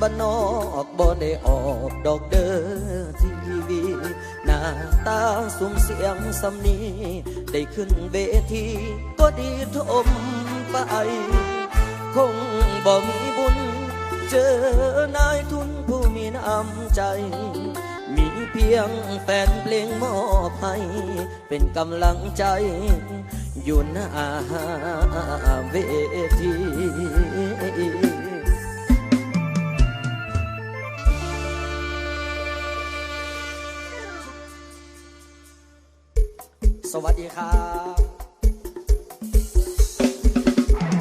บ้านนอกบ่ได้ออกดอกเด้อทีวีหน้าตาสุ่มเสียงสำนีได้ขึ้นเวทีก็ดีทมไป คงบ่มีบุญ เจอนายทุนผู้มีน้ำใจ มีเพียงแฟนเพลงมอบให้ เป็นกำลังใจ อยู่หน้าเวที สวัสดีครับ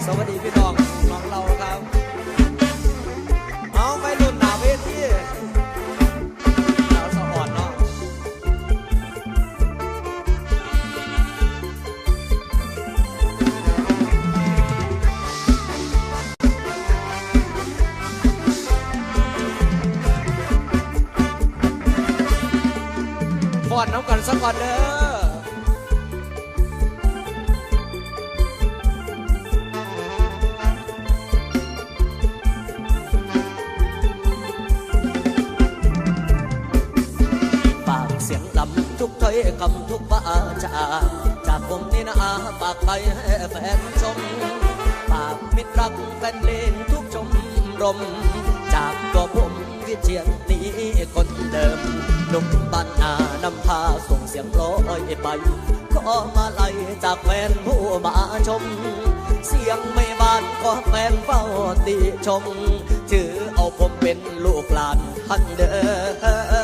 สวัสดีพี่น้องน้องเราครับ เอาไปรุ่นหนาเวทีดาวสะอ่อนเนาะฟอนน้ำกันสักก่อนเด้อ ทุกถ้อยคำทุกวาจาจากผมนี่นะอาปากไปให้แฟนชมปากมิตรรักแฟนเลงทุกชมรม จากตัวผมวิเชียนนี้คนเดิมหนุ่มบ้านนานำพาส่งเสียงร้อยไปขอมาไล่จากแฟนผู้มาชม เสียงไม่บานขอแฟนเฝ้าติชมชื่อเอาผมเป็นลูกหลานท่านเด้อ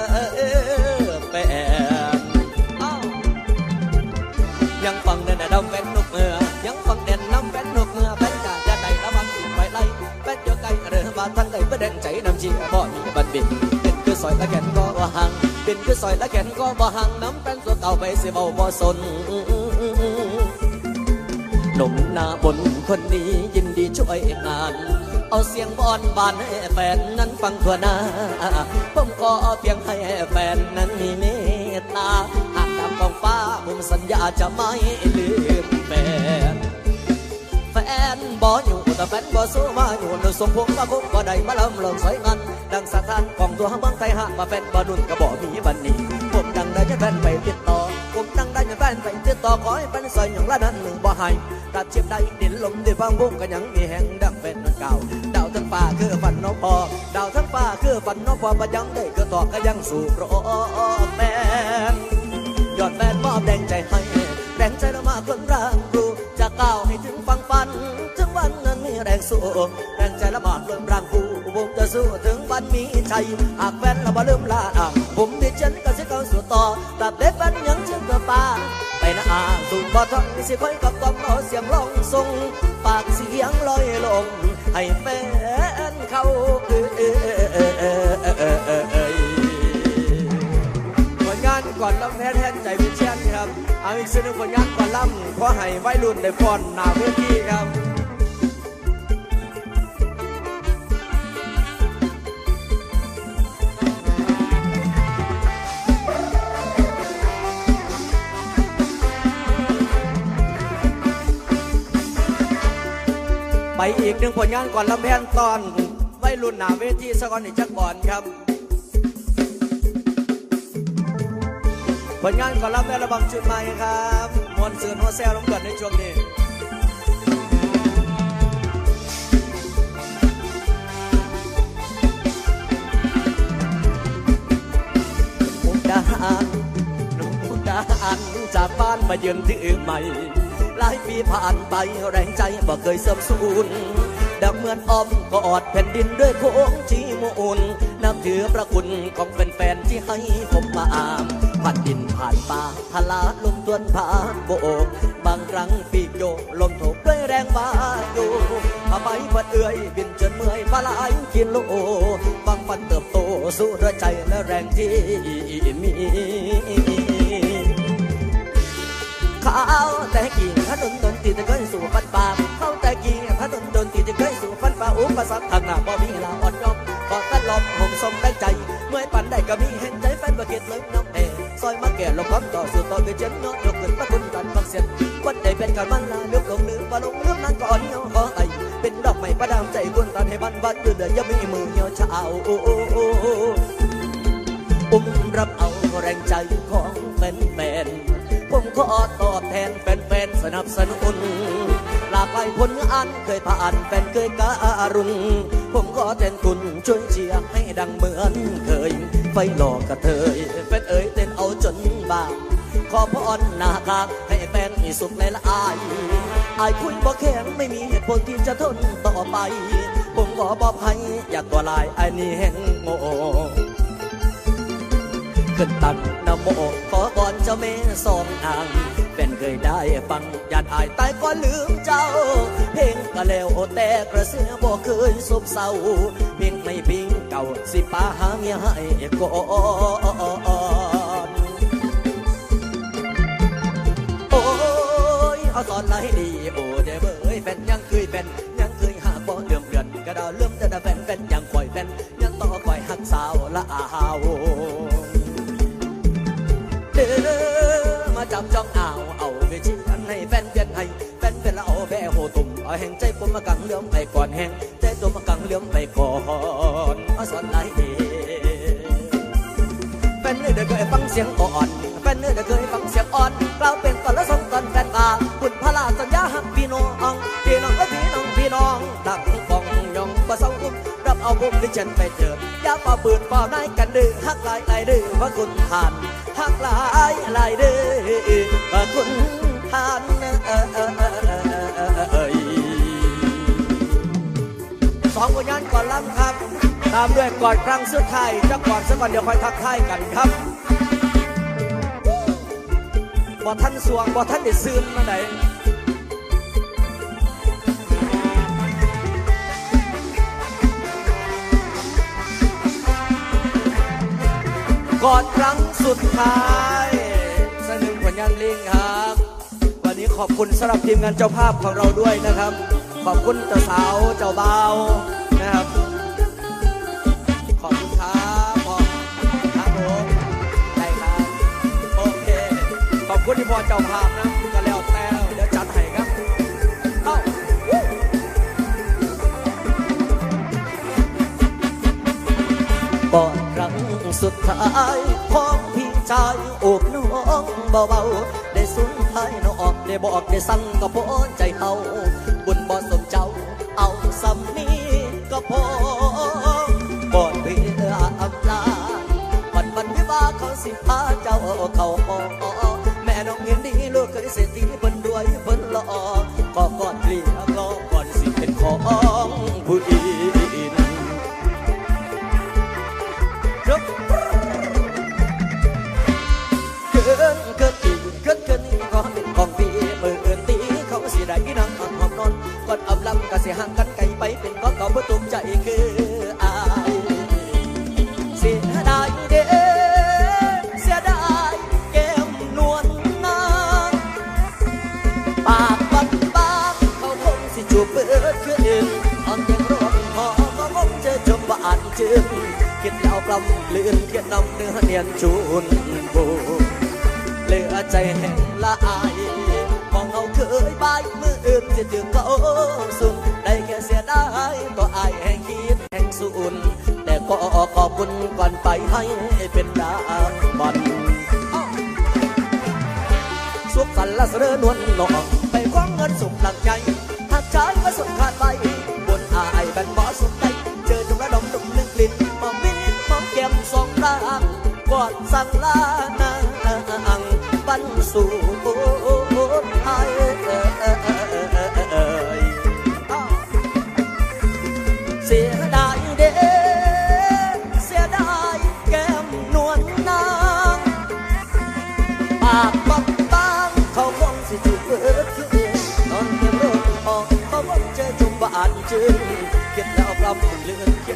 บินเป็นคือซอยละแขนก็บ่ห่งเป็นคือซอยละแขนก็บ่ห่งน้ำเป็นตัวเก่าไปสิเบาบ่สนหนุ่มหน้าบนคนนี้ยินดีช่วยงาน เอาเสียงบอนบานให้แฟนนั้นฟังทั่วหน้าผมก็เพียงให้แฟนนั้นมีเมตตาหากดำกองฟ้าผมสัญญาจะไม่ลืม แต่แฟนบ่สู้มาอยู่นึกสมพงษ์มาคงบ่ได้มาลำลองสวยงานดังสถานของตัวเมืองไทยหากว่าแฟนบ่ดุนก็บ่มีวันนี้ผมดังได้จะแฟนไปติดต่อผมดังได้จะแฟนไปติดต่อขอให้แฟนซอยอย่างละนั้นหนึ่งบ่ให้ตัดเชียบได้ดินลมได้ฟังวงก็ยังมีแห่งดังแฟนนั้นเก่าดาวทั้งฟ้าคือฝันน้องพอดาวทั้งฟ้าคือฝันน้องพอบ่ยังได้ก็ต่อก็ยังสู่รอแฟนยอดแฟนมอบแรงใจให้แรงใจเรามาคนรัก สู้แรงใจละบาดเริ่มร่างกูผมจะสู้ถึงวันมีชัยหากแฟนเราบ่ลืมลาอะผมดิฉันก็จะก้าสู่ต่อตราบเด็กแฟนยังเชื่อเธอป่าไปนะอาสู่บ่ทนสิค่อยกับความเอาเสียงร้องทรงปากเสียงลอยลงให้แฟนเขาเออผลงานก่อนลำแท้แทนใจพิเชียนครับเอาอีกสิ่งหนึ่งผลงานก่อนลำขอให้ไวัยรุ่นได้ฟอนหนาเวทีครับ อีกหนึ่งผลงานก่อนลำแพนตอนวัยรุ่นหนาเวทีสกอนอีกจักบอลครับ ผลงานก่อนรับในระบังจุดใหม่ครับมวลเสือนหัวแซวลงก่อนในช่วงนี้มุดาหารหนุ่มมุกดาหารจากบ้านมาเยือนที่อื่นใหม่ หลายปีผ่านไปแรงใจบ่เคยเสื่อมสูญดังเหมือนอ้อมกอดแผ่นดินด้วยโค้งชีมูลนับถือพระคุณของแฟนๆที่ให้ผมมาอามผ่านดินผ่านป่าทลาลมตวนผ่านโบก บางครั้งปีกโยกลมโถกด้วยแรงบาอยู่ผ้าใบพัดเอื่อยบินจนเมื่อยปลาไหลกินโลบางฟันเติบโตสู้ด้วยใจและแรงที่มี ตีจะเคยสู่ฟันป่าเข้าแต่กี่พระดนดนตีจะเคยสู่ฟันป่าอุปสรรคทางหน้าบ่มีลาอ่อนยอมกอดกันลมห่มสมได้ใจ เมื่อปันได้ก็มีเห็นใจแฟนประเกตเลยน้องเอซอยมาแก่ลงพร้อมต่อสู่ต่อคือเจนเนาะยกขึ้นมาคุณกันฟังเสียงวัดใจเป็นการมันลาเลือกลงลืมบ่ลงเลืมนั้นก่อนเนาะขอไอเป็นดอกไม้ประดามใจกุนตันให้บันไหววันเดือดยังมีมือเหี่ยวเช้าอุ้มรับเอาแรงใจของแฟนๆผมขอตอบแทนแฟน สนับสนุน หลากหลายผลงานเคยผ่านแฟนเคยการุณผมขอแทนคุณช่วยเชียร์ให้ดังเหมือนเคย ไฟหลอกกระเทยแฟนเอ๋ยเต้นเอาจนบ้าขอพรหน้าคางให้แฟนมีสุขในละอายอายคุยบ่แข็งไม่มีเหตุผลที่จะทนต่อไป ผมขอบอกให้อย่าตัวลายไอ้นี่แห่งโง่ขึ้นตักนโมขอก่อนเจ้าแม่สองนาง เคยได้ฟังยานอายตายก็ลืมเจ้า เพลงก็แล้วแต่กระเสือบ่เคยซบเศร้าเพียงไม่พิงเก่าสิป้าหาเมียให้ก่อนโอ้ยเอาตอนไหนดีโอ้เด้เบยแฟนยังเคยเป็นยังเคยหาบ่เลื่อมเดือนกระดาวเลื่อมแต่แฟนแฟนยังคอยแฟนยังต่อคอยหักสาวละอาว แห่งใจผมมากังเลื่อมไปก่อนแห่งใจตัวมากังเลื่อมไปก่อนเอาสอนไหนดีแฟนเนื้อเด็กเคยฟังเสียงอ่อนแฟนเนื้อเด็กเคยฟังเสียงอ่อนกล่าวเป็นตอนละสองตอนแฟนตาคุณพระลาสัญญาหักพี่น้องพี่น้องและพี่น้องพี่น้องดักฟองยองประเสาคุ้มรับเอาบุญที่ฉันไปเจิดอย่าป่าปืนป่านายกันดื้อหักหลายหลายดื้อว่าคุณทานหักหลายหลายดื้อว่าคุณทานเออเออเออ สองคนยันก่อนลำครับ ตามด้วยกอดครั้งสุดท้ายจะกอดสักก่อนเดี๋ยวค่อยทักทายกันครับบ่ท่านสวงบ่ท่านได้ซึมมาไหนกอดครั้งสุดท้ายสนึงผลยันลิงครับ วันนี้ขอบคุณสำหรับทีมงานเจ้าภาพของเราด้วยนะครับ ขอบคุณเจ้าสาวเจ้าบ่าวนะครับ ขอบคุณครับพ่อครับผมได้ครับโอเคขอบคุณที่พอเจ้าภาพนะก็แล้วแต่เดี๋ยวจัดให้ครับเอ้าก่อนครั้งสุดท้ายของพี่ชายโอบน้องเบาๆได้สุนท้ายน้อง ได้บอกได้สั่งก็พอใจเฮาบุญบ่สมเจ้า เอาสำนี้ก็พอบอดเพื่ออำลาวันวันวิวาเขาสิพาเจ้าเขาหอแม่น้องเห็นดีลูกเคยเสียทีเพิ่นรวยเพิ่นหล่อก ได้นั่งนอนหอมนอนก่อนอำลำก็สิห่างกันไกลไปเป็นก็เขาเพื่อตุ้มใจคืออายเสียดายเด้อเสียดายแก้มนวลนางปากบันบางเขาคงสิจูบเปิดขึ้นตอนยังร้องหอก็คงจะจมบานจืนคิดแล้วกลำลื่นเขียนนำเนื้อเนียนชูนบูเหลือใจแห่งละอาย เคยบายมืออื่นจะถึงเขาสุนได้แค่เสียดายก็อายแห่งคิดแห่งสูนแต่ก็ขอบคุณก่อนไปให้เป็นดางบันสุขสันละเสริญนวลนองไปคว้างเงินสุขหลังใจหักใจมาสุขขาดไปบนอายแบนบ่สุขใจเจอจงระดมดุมหนึ่งกลิ่นมอมินิมองแก้มสองร่างกอดสั่งลา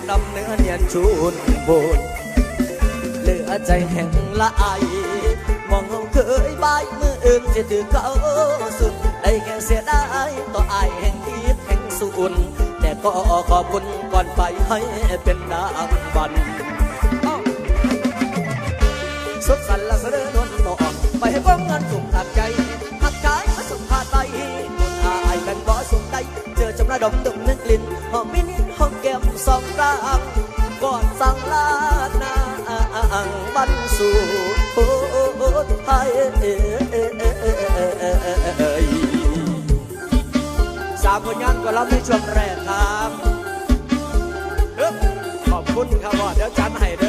ดำเนื้อเนียนชูนบนเหลือใจแห่งละอายมองเขาเคยบายมืออื่นจะถือเขาสุดได้แค่เสียดายต่ออายแห่งคิดแห่งสูนแต่ก็ขอบคุณก่อนไปให้เป็นนางบันสุขสันต์ละเสด็จนวลนองไปให้ความงานสุขหลักใจหักใจมาสุขขาดไปคนอายกันบ่สุขใจเจอจำระดมดมนึกลิ่นหอมมินิ สองกลางก่อนสังลานาบรรสู่ไทยสามคนยันก็รับในช่วงแรกครับขอบคุณครับว่าเดี๋ยวจันให้เด้อ